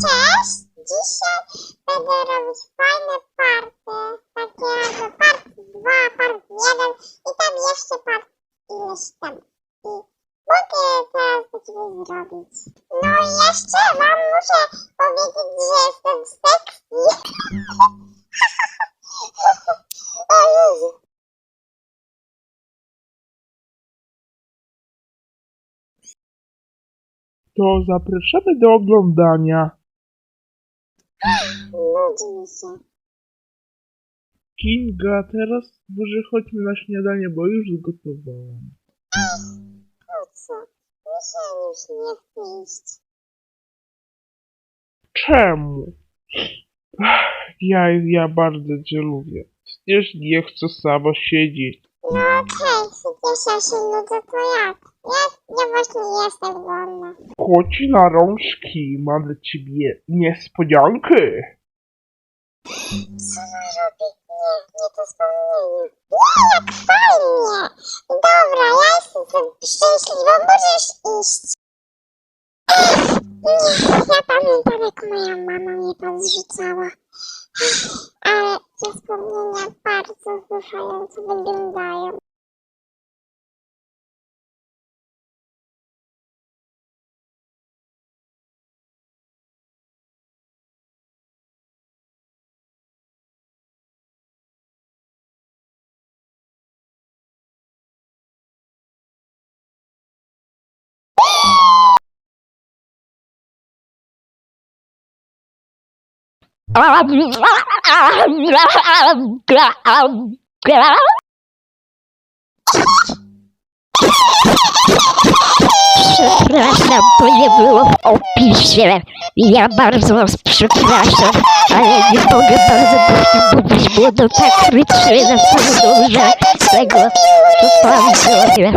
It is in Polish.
Cześć! Dzisiaj będę robić fajne party. Takie jakby part 2, part 1 i tam jeszcze part ileś tam. I mogę teraz do ciebie zrobić. No i jeszcze wam muszę powiedzieć, że jestem sexy. o. To zapraszamy do oglądania. Nudzi mi się. Kinga, teraz może chodźmy na śniadanie, bo już zgotowałam. Po co? Mi się już nie chce iść. Czemu? Ach, Ja, ja bardzo cię lubię. Przecież nie chcę sama siedzieć. No okej, przecież ja się nudzę, to jak? Ja, ja właśnie jestem wolna. Chodź na rączki, mam dla ciebie niespodziankę. Co robić? Nie, nie to wspomnienie. Nie, jak fajnie! Dobra, ja jestem szczęśliwa, możesz iść. Nie, ja pamiętam jak moja mama mnie tam zrzucała. Ale te wspomnienia bardzo wzruszająco wyglądają. Przepraszam, to nie było w opisie. Ja bardzo was przepraszam, ale nie mogę bardzo głośno mówić, bo to tak ryczy na całą że tego to pan zrobię.